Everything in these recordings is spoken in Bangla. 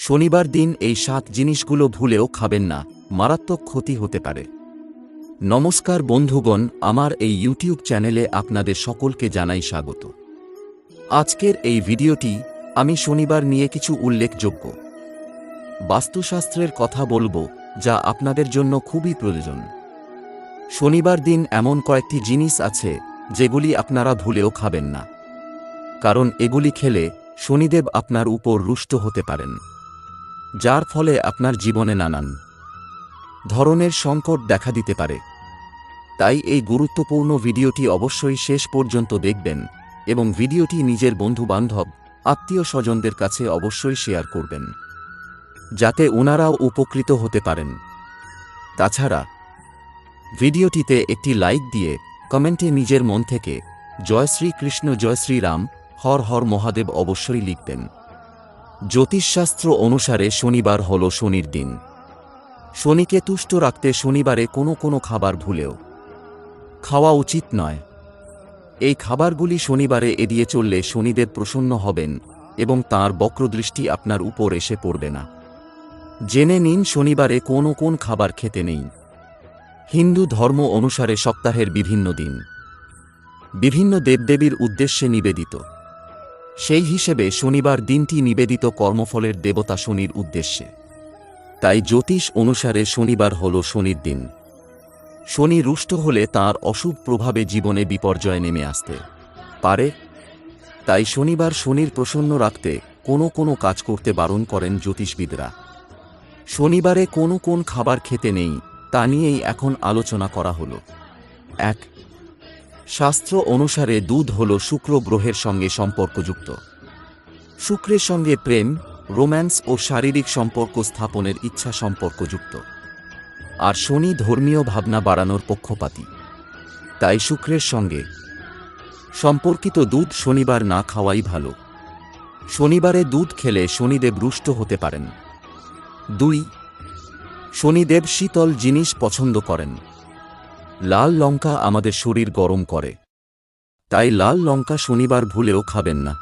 শনিবার দিন এই সাত জিনিসগুলো ভুলেও খাবেন না, মারাত্মক ক্ষতি হতে পারে। নমস্কার বন্ধুগণ, আমার এই ইউটিউব চ্যানেলে আপনাদের সকলকে জানাই স্বাগত। আজকের এই ভিডিওটি আমি শনিবার নিয়ে কিছু উল্লেখযোগ্য। বাস্তুশাস্ত্রের কথা বলব, যা আপনাদের জন্য খুবই প্রয়োজন। শনিবার দিন এমন কয়েকটি জিনিস আছে, যেগুলি আপনারা ভুলেও খাবেন না। কারণ এগুলি খেলে শনিদেব আপনার উপর রুষ্ট হতে পারেন। যার ফলে আপনার জীবনে নানান ধরনের সংকট দেখা দিতে পারে। তাই এই গুরুত্বপূর্ণ ভিডিওটি অবশ্যই শেষ পর্যন্ত দেখবেন এবং ভিডিওটি নিজের বন্ধুবান্ধব আত্মীয় স্বজনদের কাছে অবশ্যই শেয়ার করবেন। যাতে ওনারাও উপকৃত হতে পারেন। তাছাড়া, ভিডিওটিতে একটি লাইক দিয়ে কমেন্টে নিজের মন থেকে জয় শ্রীকৃষ্ণ, জয় শ্রীরাম, হর হর মহাদেব অবশ্যই লিখবেন। জ্যোতিষশাস্ত্র অনুসারে শনিবার হল শনির দিন। শনিকে তুষ্ট রাখতে শনিবারে কোনো কোনো খাবার ভুলেও। খাওয়া উচিত নয়। এই খাবারগুলি শনিবারে এড়িয়ে চললে শনিদেব প্রসন্ন হবেন এবং তাঁর বক্রদৃষ্টি আপনার উপর এসে পড়বে না। জেনে নিন শনিবারে কোন কোন খাবার খেতে নেই। হিন্দু ধর্ম অনুসারে সপ্তাহের বিভিন্ন দিন। বিভিন্ন দেবদেবীর উদ্দেশ্যে নিবেদিত। সেই হিসেবে শনিবার দিনটি নিবেদিত কর্মফলের দেবতা শনির উদ্দেশ্যে। তাই জ্যোতিষ অনুসারে শনিবার হল শনির দিন। শনি রুষ্ট হলে তার অশুভ প্রভাবে জীবনে বিপর্যয় নেমে আসতে পারে। তাই শনিবার শনির প্রসন্ন রাখতে কোনো কোনো কাজ করতে বারণ করেন জ্যোতিষবিদরা। শনিবারে কোন কোন খাবার খেতে নেই, তা নিয়েই এখন আলোচনা করা হল। এক শাস্ত্র অনুসারে দুধ হল শুক্র গ্রহের সঙ্গে সম্পর্কযুক্ত। শুক্রের সঙ্গে প্রেম, রোম্যান্স ও শারীরিক সম্পর্ক স্থাপনের ইচ্ছা সম্পর্কযুক্ত। আর শনি ধর্মীয় ভাবনা বাড়ানোর পক্ষপাতী। তাই শুক্রের সঙ্গে সম্পর্কিত দুধ শনিবার না খাওয়াই ভালো। শনিবারে দুধ খেলে শনিদেব রুষ্ট হতে পারেন। দুই, শনিদেব শীতল জিনিস পছন্দ করেন। লাল লঙ্কা আমাদের শরীর গরম করে। তাই লাল লঙ্কা শনিবার ভুলেও খাবেন না।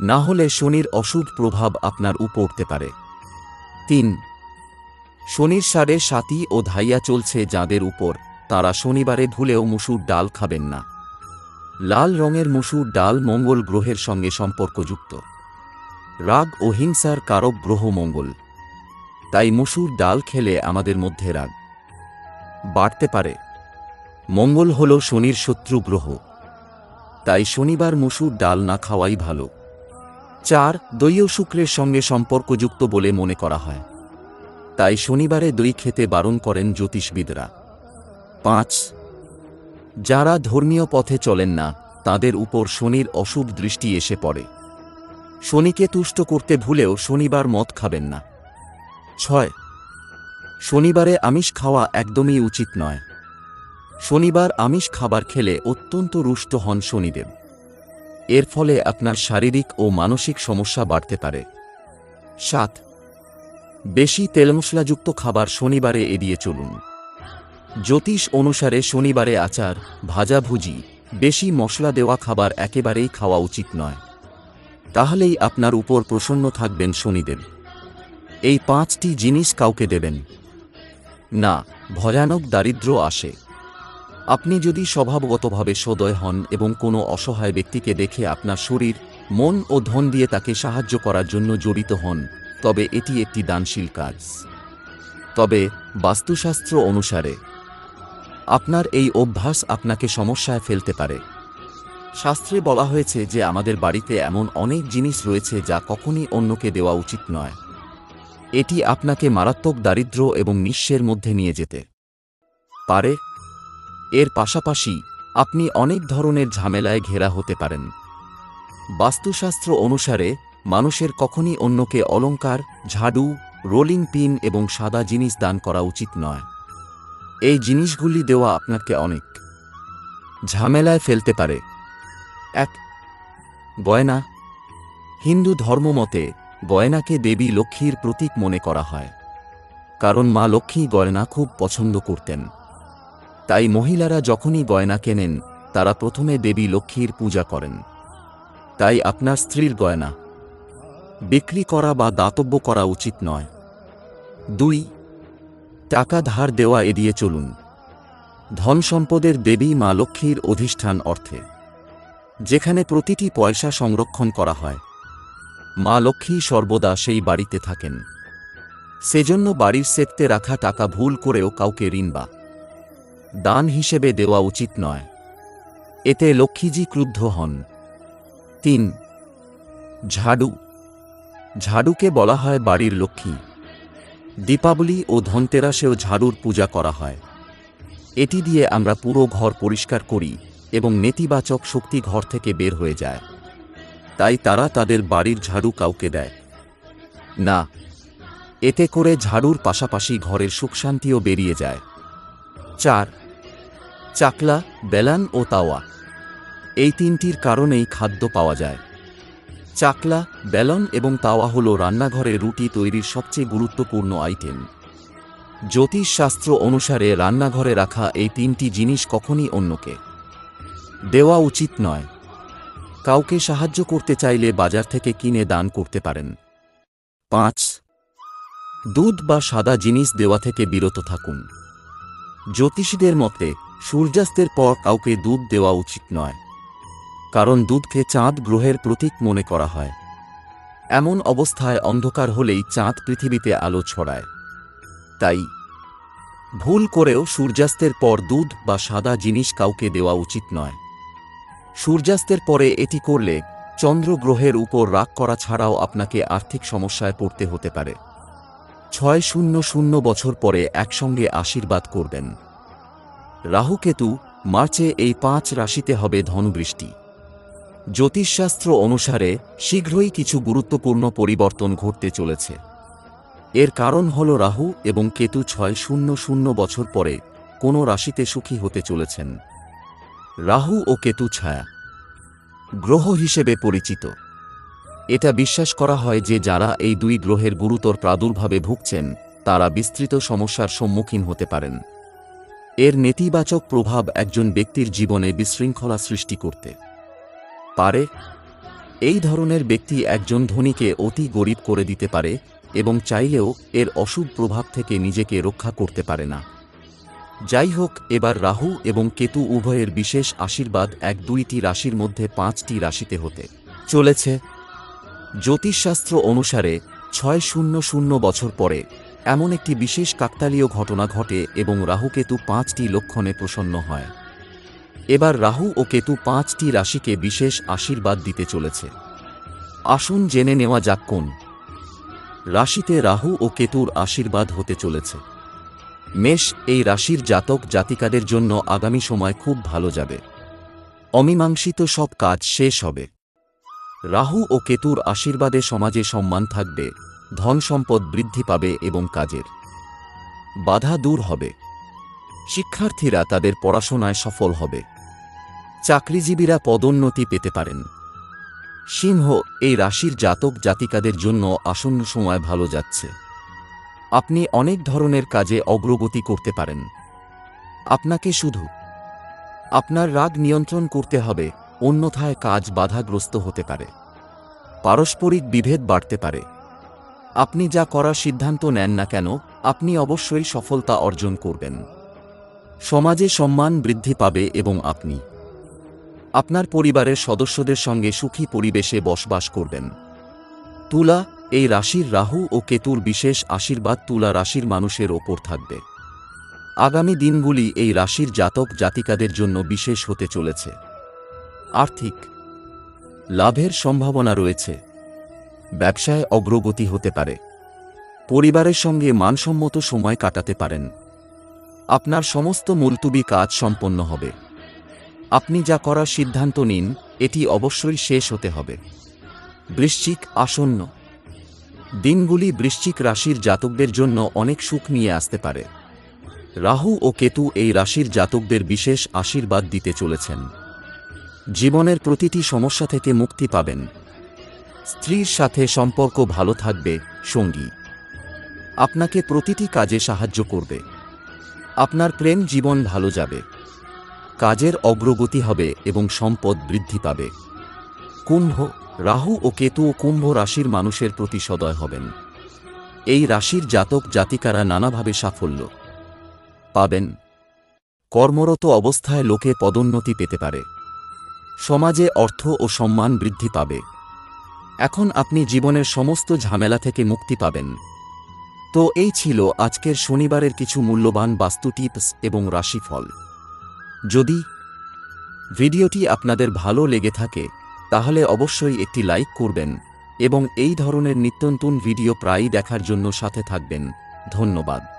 না হলে শনির অশুভ প্রভাব আপনার উপর উঠতে পারে। তিন, শনির সারে সাতি ও ধাইয়া চলছে যাদের উপর, তারা শনিবারে ভুলেও মুসুর ডাল খাবেন না। লাল রঙের মুসুর ডাল মঙ্গল গ্রহের সঙ্গে সম্পর্কযুক্ত। রাগ ও হিংসার কারক গ্রহ মঙ্গল। তাই মুসুর ডাল খেলে আমাদের মধ্যে রাগ বাড়তে পারে। মঙ্গল হল শনির শত্রু গ্রহ। তাই শনিবার মুসুর ডাল না খাওয়াই ভালো। চার ও শুক্রের সঙ্গে সম্পর্কযুক্ত বলে মনে করা হয়। তাই শনিবারে দই খেতে বারণ করেন জ্যোতিষবিদরা। পাঁচ, যারা ধর্মীয় পথে চলেন না, তাদের উপর শনির অশুভ দৃষ্টি এসে পড়ে। শনিকে তুষ্ট করতে ভুলেও শনিবার মদ খাবেন না। ছয়, শনিবারে আমিষ খাওয়া একদমই উচিত নয়। শনিবার আমিষ খাবার খেলে অত্যন্ত রুষ্ট হন শনিদেব। এর ফলে আপনার শারীরিক ও মানসিক সমস্যা বাড়তে পারে। সাত, বেশি তেল মশলাযুক্ত খাবার শনিবারে এড়িয়ে চলুন। জ্যোতিষ অনুসারে শনিবারে আচার ভাজাভুজি বেশি মশলা দেওয়া খাবার একেবারেই খাওয়া উচিত নয়। তাহলেই আপনার উপর প্রসন্ন থাকবেন শনিদেব। এই পাঁচটি জিনিস কাউকে দেবেন। না, ভয়ানক দারিদ্র্য আসে। আপনি যদি স্বভাবগতভাবে সদয় হন এবং কোনো অসহায় ব্যক্তিকে দেখে আপনার শরীর, মন ও ধন দিয়ে তাকে সাহায্য করার জন্য জড়িত হন, তবে এটি একটি দানশীল কাজ। তবে বাস্তুশাস্ত্র অনুসারে, আপনার এই অভ্যাস আপনাকে সমস্যায় ফেলতে পারে। শাস্ত্রে বলা হয়েছে যে আমাদের বাড়িতে এমন অনেক জিনিস রয়েছে যা কখনই অন্যকে দেওয়া উচিত নয়। এটি আপনাকে মারাত্মক দারিদ্র্য এবং নিঃস্বের মধ্যে নিয়ে যেতে পারে। এর পাশাপাশি আপনি অনেক ধরনের ঝামেলায় ঘেরা হতে পারেন। বাস্তুশাস্ত্র অনুসারে, মানুষের কখনই অন্যকে অলঙ্কার ঝাড়ু, রোলিং পিন এবং সাদা জিনিস দান করা উচিত নয়। এই জিনিসগুলি দেওয়া আপনাকে অনেক। ঝামেলায় ফেলতে পারে। এক, গয়না। হিন্দু ধর্মমতে গয়নাকে দেবী লক্ষ্মীর প্রতীক মনে করা হয়। কারণ মা লক্ষ্মী গয়না খুব পছন্দ করতেন। তাই মহিলারা যখনই গয়না কেনেন, তারা প্রথমে দেবী লক্ষ্মীর পূজা করেন। তাই আপনার স্ত্রীর গয়না। বিক্রি করা বা দাতব্য করা উচিত নয়। দুই, টাকা ধার দেওয়া এড়িয়ে চলুন। ধন সম্পদের দেবী মা লক্ষ্মীর অধিষ্ঠান অর্থে। যেখানে প্রতিটি পয়সা সংরক্ষণ করা হয়। মা লক্ষ্মী সর্বদা সেই বাড়িতে থাকেন। সেজন্য বাড়ির সেটতে রাখা টাকা ভুল করেও কাউকে ঋণ বা দান হিসেবে দেওয়া উচিত নয়। এতে লক্ষ্মীজি ক্রুদ্ধ হন। তিন, ঝাড়ু। ঝাড়ুকে বলা হয় বাড়ির লক্ষ্মী। দীপাবলি ও ধনতেরাসেও ঝাড়ুর পূজা করা হয়। এটি দিয়ে আমরা পুরো ঘর পরিষ্কার করি এবং নেতিবাচক শক্তি ঘর থেকে বের হয়ে যায়। তাই তারা তাদের বাড়ির ঝাড়ু কাউকে দেয়। না, এতে করে ঝাড়ুর পাশাপাশি ঘরের সুখশান্তিও বেরিয়ে যায়। চার, চাকলা, বেলান ও তাওয়া। এই তিনটির কারণেই খাদ্য পাওয়া যায়। চাকলা, বেলন এবং তাওয়া হল রান্নাঘরে রুটি তৈরির সবচেয়ে গুরুত্বপূর্ণ আইটেম। জ্যোতিষশাস্ত্র অনুসারে রান্নাঘরে রাখা এই তিনটি জিনিস কখনই অন্যকে। দেওয়া উচিত নয়। কাউকে সাহায্য করতে চাইলে বাজার থেকে কিনে দান করতে পারেন। পাঁচ, দুধ বা সাদা জিনিস দেওয়া থেকে বিরত থাকুন। জ্যোতিষীদের মতে, সূর্যাস্তের পর কাউকে দুধ দেওয়া উচিত নয়। কারণ দুধকে চাঁদ গ্রহের প্রতীক মনে করা হয়। এমন অবস্থায় অন্ধকার হলেই চাঁদ পৃথিবীতে আলো ছড়ায়। তাই, ভুল করেও সূর্যাস্তের পর দুধ বা সাদা জিনিস কাউকে দেওয়া উচিত নয়। সূর্যাস্তের পরে এটি করলে চন্দ্র গ্রহের উপর রাগ করা ছাড়াও আপনাকে আর্থিক সমস্যায় পড়তে হতে পারে। ছয় শূন্য শূন্য বছর পরে একসঙ্গে আশীর্বাদ করবেন। রাহুকেতু, মার্চে এই পাঁচ রাশিতে হবে ধনবৃষ্টি। জ্যোতিষশাস্ত্র অনুসারে শীঘ্রই কিছু গুরুত্বপূর্ণ পরিবর্তন ঘটতে চলেছে। এর কারণ হল রাহু এবং কেতু ছয় শূন্য শূন্য বছর পরে কোনো রাশিতে সুখী হতে চলেছেন। রাহু ও কেতু ছায়া। গ্রহ হিসেবে পরিচিত। এটা বিশ্বাস করা হয় যে যারা এই দুই গ্রহের গুরুতর প্রাদুর্ভাবে ভুগছেন, তারা বিস্তৃত সমস্যার সম্মুখীন হতে পারেন। এর নেতিবাচক প্রভাব একজন ব্যক্তির জীবনে বিশৃঙ্খলা সৃষ্টি করতে পারে। এই ধরনের ব্যক্তি একজন ধনীকে অতি গরিব করে দিতে পারে এবং চাইলেও এর অশুভ প্রভাব থেকে নিজেকে রক্ষা করতে পারে না। যাই হোক এবার রাহু এবং কেতু উভয়ের বিশেষ আশীর্বাদ এক দুইটি রাশির মধ্যে পাঁচটি রাশিতে হতে চলেছে। জ্যোতিষশাস্ত্র অনুসারে ছয় শূন্য শূন্য বছর পরে এমন একটি বিশেষ কাকতালীয় ঘটনা ঘটে এবং রাহু কেতু পাঁচটি লক্ষণে প্রসন্ন হয়। এবার রাহু ও কেতু পাঁচটি রাশিকে বিশেষ আশীর্বাদ দিতে চলেছে। আসুন জেনে নেওয়া যাক কোন। রাশিতে রাহু ও কেতুর আশীর্বাদ হতে চলেছে। মেষ এই রাশির জাতক জাতিকাদের জন্য আগামী সময় খুব ভালো যাবে। অমীমাংসিত সব কাজ শেষ হবে। রাহু ও কেতুর আশীর্বাদে সমাজে সম্মান থাকবে, ধন সম্পদ বৃদ্ধি পাবে এবং কাজের বাধা দূর হবে। শিক্ষার্থীরা তাদের পড়াশোনায় সফল হবে। চাকরিজীবীরা পদোন্নতি পেতে পারেন। সিংহ, এই রাশির জাতক জাতিকাদের জন্য আসন্ন সময় ভালো যাচ্ছে। আপনি অনেক ধরনের কাজে অগ্রগতি করতে পারেন। আপনাকে শুধু আপনার রাগ নিয়ন্ত্রণ করতে হবে। অন্যথায় কাজ বাধাগ্রস্ত হতে পারে। পারস্পরিক বিভেদ বাড়তে পারে। আপনি যা করার সিদ্ধান্ত নেন না কেন, আপনি অবশ্যই সফলতা অর্জন করবেন। সমাজে সম্মান বৃদ্ধি পাবে এবং আপনি আপনার পরিবারের সদস্যদের সঙ্গে সুখী পরিবেশে বসবাস করবেন। তুলা, এই রাশির রাহু ও কেতুর বিশেষ আশীর্বাদ তুলা রাশির মানুষের ওপর থাকবে। আগামী দিনগুলি এই রাশির জাতক জাতিকাদের জন্য বিশেষ হতে চলেছে। আর্থিক লাভের সম্ভাবনা রয়েছে। ব্যবসায় অগ্রগতি হতে পারে। পরিবারের সঙ্গে মানসম্মত সময় কাটাতে পারেন। আপনার সমস্ত মুলতুবি কাজ সম্পন্ন হবে। আপনি যা করার সিদ্ধান্ত নিন, এটি অবশ্যই শেষ হতে হবে। বৃশ্চিক আসন্ন। দিনগুলি বৃশ্চিক রাশির জাতকদের জন্য অনেক সুখ নিয়ে আসতে পারে। রাহু ও কেতু এই রাশির জাতকদের বিশেষ আশীর্বাদ দিতে চলেছেন। জীবনের প্রতিটি সমস্যা থেকে মুক্তি পাবেন। স্ত্রীর সাথে সম্পর্ক ভালো থাকবে, সঙ্গী। আপনাকে প্রতিটি কাজে সাহায্য করবে। আপনার প্রেম জীবন ভালো যাবে। কাজের অগ্রগতি হবে এবং সম্পদ বৃদ্ধি পাবে। কুম্ভ, রাহু ও কেতু ও কুম্ভ রাশির মানুষের প্রতি সদয় হবেন। এই রাশির জাতক জাতিকারা নানাভাবে সাফল্য পাবেন। কর্মরত অবস্থায় লোকে পদোন্নতি পেতে পারে। সমাজে অর্থ ও সম্মান বৃদ্ধি পাবে। এখন আপনি জীবনের সমস্ত ঝামেলা থেকে মুক্তি পাবেন। তো এই ছিল আজকের শনিবারের কিছু মূল্যবান বাস্তু টিপস এবং রাশিফল। যদি ভিডিওটি আপনাদের ভালো লেগে থাকে, তাহলে অবশ্যই একটি লাইক করবেন এবং এই ধরনের নিত্যন্তন ভিডিও প্রায়ই দেখার জন্য সাথে থাকবেন। ধন্যবাদ।